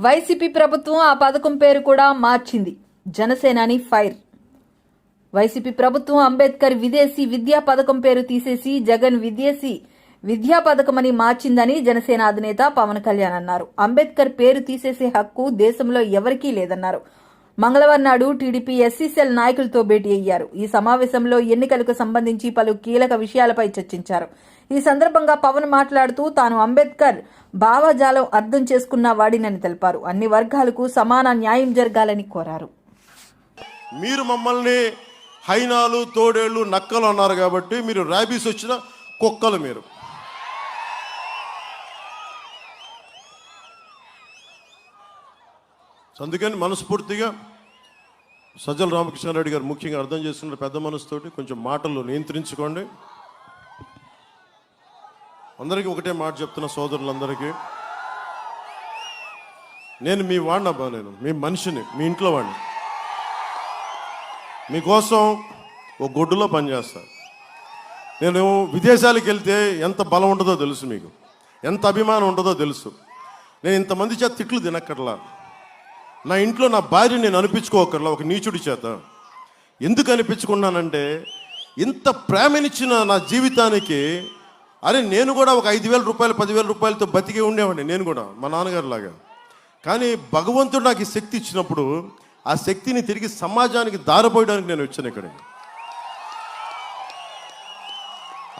YCP ప్రభుత్వం ఆ పథకం పేరు కూడా మార్చింది. జనసేనాని ఫైర్. వైసీపీ ప్రభుత్వం అంబేద్కర్ విదేశీ విద్యా పథకం పేరు తీసేసి జగన్ విదేశీ విద్యా పథకమని మార్చిందని జనసేన అధినేత పవన్ కళ్యాణ్ అన్నారు. అంబేద్కర్ పేరు తీసేసే హక్కు దేశంలో ఎవరికీ లేదన్నారు. మంగళవారం నాడు టీడీపీ ఎస్సీసెల్ నాయకులతో భేటీ అయ్యారు. ఈ సమావేశంలో ఎన్నికలకు సంబంధించి పలు కీలక విషయాలపై చర్చించారు. ఈ సందర్భంగా పవన్ మాట్లాడుతూ తాను అంబేద్కర్ భావజాలం అర్థం చేసుకున్న వాడినని తెలిపారు. అన్ని వర్గాలకు సమాన న్యాయం జరగాలని కోరారు. మీరు మమ్మల్ని హైనాలు తోడేళ్ళు నక్కలు అన్నారు కాబట్టి మీరు ర్యాబీస్ వచ్చిన కుక్కలు మీరు. అందుకని మనస్ఫూర్తిగా సజ్జల రామకృష్ణారెడ్డి గారు ముఖ్యంగా అర్థం చేసుకున్న పెద్ద మనసుతోటి కొంచెం మాటలు నియంత్రించుకోండి. అందరికీ ఒకటే మాట చెప్తున్న సోదరులందరికీ. నేను మీ వాడినబ్బా నేను మీ మనిషిని మీ ఇంట్లో వాడిని. మీకోసం ఓ గొడ్డులో పనిచేస్తాను నేను విదేశాలకు వెళ్తే ఎంత బలం ఉంటుందో తెలుసు మీకు. ఎంత అభిమానం ఉంటుందో తెలుసు. నేను ఇంతమంది చేత తిట్లు తినక్కర్లా. నా ఇంట్లో నా భార్య నేను అనిపించుకోకర్లా ఒక నీచుడి చేత. ఎందుకు అనిపించుకున్నానంటే ఇంత ప్రేమనిచ్చిన నా జీవితానికి అరే నేను కూడా ఒక ఐదు వేల రూపాయలు పదివేల రూపాయలతో బతికే ఉండేవాడిని నేను కూడా మా నాన్నగారు లాగా కానీ భగవంతుడు నాకు ఈ శక్తి ఇచ్చినప్పుడు ఆ శక్తిని తిరిగి సమాజానికి దారపోయడానికి నేను వచ్చాను ఇక్కడికి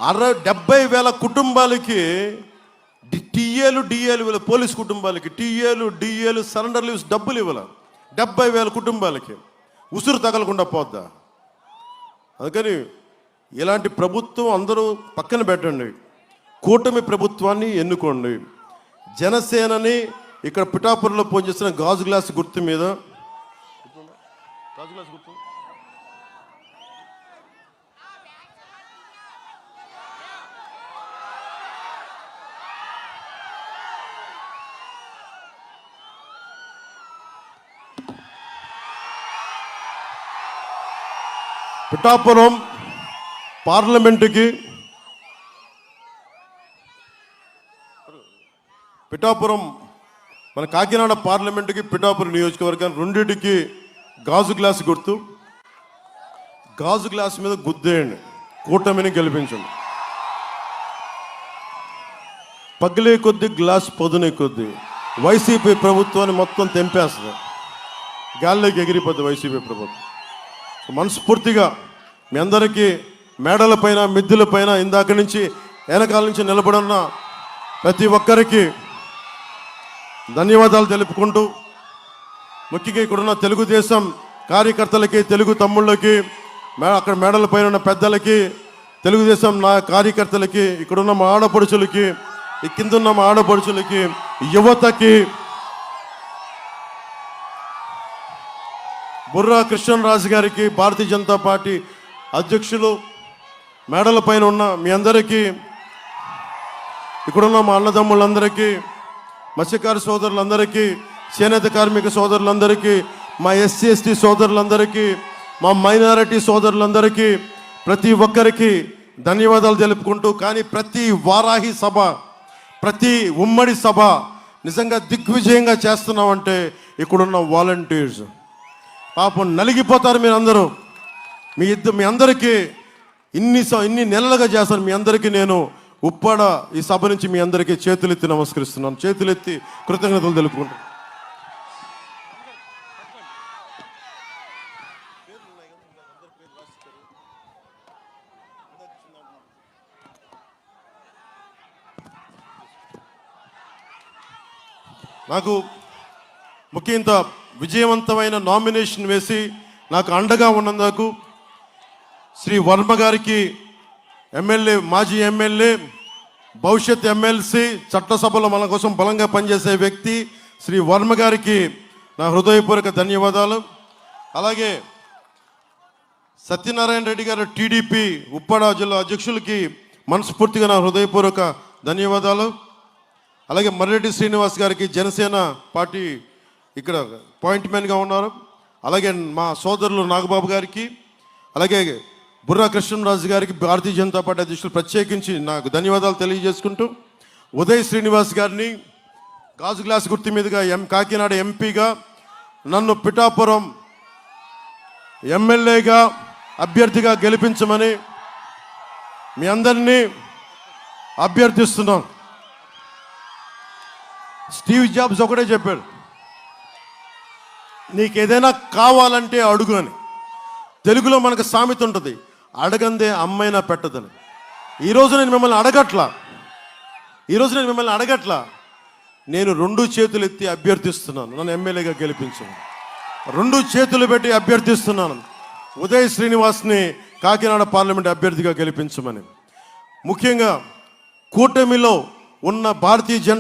అరవై డెబ్బై వేల కుటుంబాలకి టీఏలు డిఏలు ఇవ్వాలి పోలీస్ కుటుంబాలకి టీఏలు డిఏలు సరెండర్ లీవ్స్ డబ్బులు ఇవ్వాలి. డెబ్బై వేల కుటుంబాలకి. ఉసురు తగలకుండా పోద్దా? అందుకని ఇలాంటి ప్రభుత్వం అందరూ పక్కన పెట్టండి. కూటమి ప్రభుత్వాన్ని ఎన్నుకోండి. జనసేనని ఇక్కడ పిఠాపురంలో పనిచేస్తున్న గాజు గ్లాస్ గుర్తు మీద. గాజు గ్లాస్ గుర్తు. పిఠాపురం పార్లమెంటుకి పిఠాపురం మన కాకినాడ పార్లమెంటుకి పిఠాపురం నియోజకవర్గం రెండింటికి గాజు గ్లాస్ గుర్తు. గాజు గ్లాస్ మీద గుద్దేయండి కూటమిని గెలిపించండి. పగిలే కొద్ది గ్లాస్ పదునే కొద్ది వైసీపీ ప్రభుత్వాన్ని మొత్తం తెంపేస్తుంది. గాల్లోకి ఎగిరిపోద్ది వైసీపీ ప్రభుత్వం. మనస్ఫూర్తిగా మీ అందరికీ మేడలపైన మిద్దెలపైన ఇందాక నుంచి వెనకాల నుంచి నిలబడున్న ప్రతి ఒక్కరికి ధన్యవాదాలు తెలుపుకుంటూ ముఖ్యంగా ఇక్కడున్న తెలుగుదేశం కార్యకర్తలకి తెలుగు తమ్ముళ్ళకి మే- అక్కడ మేడలపైన ఉన్న పెద్దలకి తెలుగుదేశం నా కార్యకర్తలకి ఇక్కడున్న మా ఆడపడుచులకి కిందున్న మా ఆడపడుచులకి యువతకి బుర్రా కృష్ణరాజు గారికి భారతీయ జనతా పార్టీ అధ్యక్షులు మేడల పైన ఉన్న మీ అందరికీ ఇక్కడున్న మా అన్నదమ్ములందరికీ మత్స్యకారు సోదరులందరికీ చేనేత కార్మిక సోదరులందరికీ మా ఎస్సీ ఎస్టీ సోదరులందరికీ మా మైనారిటీ సోదరులందరికీ ప్రతి ఒక్కరికి ధన్యవాదాలు తెలుపుకుంటూ కానీ ప్రతి వారాహి సభ ప్రతి ఉమ్మడి సభ నిజంగా దిగ్విజయంగా చేస్తున్నామంటే ఇక్కడున్న వాలంటీర్స్. పాపం నలిగిపోతారు మీరు అందరూ మీ ఇద్దరు మీ అందరికీ ఇన్ని స- ఇన్ని నెలలుగా చేస్తాను మీ అందరికీ నేను ఉప్పాడ ఈ సభ నుంచి మీ అందరికీ చేతులెత్తి నమస్కరిస్తున్నాను చేతులెత్తి కృతజ్ఞతలు తెలుపుకుంటాను నాకు ముఖ్యంత విజయవంతమైన నామినేషన్ వేసి నాకు అండగా ఉన్నందుకు శ్రీ వర్మ గారికి ఎమ్మెల్యే మాజీ ఎమ్మెల్యే భవిష్యత్ ఎమ్మెల్సీ చట్టసభలో మన కోసం బలంగా పనిచేసే వ్యక్తి శ్రీ వర్మ గారికి నా హృదయపూర్వక ధన్యవాదాలు. అలాగే సత్యనారాయణ రెడ్డి గారు టీడీపీ ఉప్పాడ జిల్లా అధ్యక్షులకి మనస్ఫూర్తిగా నా హృదయపూర్వక ధన్యవాదాలు. అలాగే మర్రెడ్డి శ్రీనివాస్ గారికి జనసేన పార్టీ ఇక్కడ పాయింట్ మ్యాన్గా ఉన్నారు. అలాగే మా సోదరులు నాగబాబు గారికి అలాగే బుర్రా కృష్ణరాజు గారికి భారతీయ జనతా పార్టీ అధ్యక్షులు ప్రత్యేకించి నాకు ధన్యవాదాలు తెలియజేసుకుంటూ ఉదయ్ శ్రీనివాస్ గారిని గాజు గ్లాస్ గుర్తు మీదుగా ఎం కాకినాడ ఎంపీగా నన్ను పిఠాపురం ఎమ్మెల్యేగా అభ్యర్థిగా గెలిపించమని మీ అందరినీ అభ్యర్థిస్తున్నాం. స్టీవ్ జాబ్స్ ఒకటే చెప్పాడు నీకు ఏదైనా కావాలంటే అడుగు అని. తెలుగులో మనకు సామెత ఉంటుంది అడగందే అమ్మైనా పెట్టదని. ఈరోజు నేను మిమ్మల్ని అడగట్లా. ఈరోజు నేను మిమ్మల్ని అడగట్లా. నేను రెండు చేతులు ఎత్తి అభ్యర్థిస్తున్నాను. నన్ను ఎమ్మెల్యేగా గెలిపించాను రెండు చేతులు పెట్టి అభ్యర్థిస్తున్నాను. ఉదయ్ శ్రీనివాస్ని కాకినాడ పార్లమెంట్ అభ్యర్థిగా గెలిపించమని. ముఖ్యంగా కూటమిలో ఉన్న భారతీయ జన్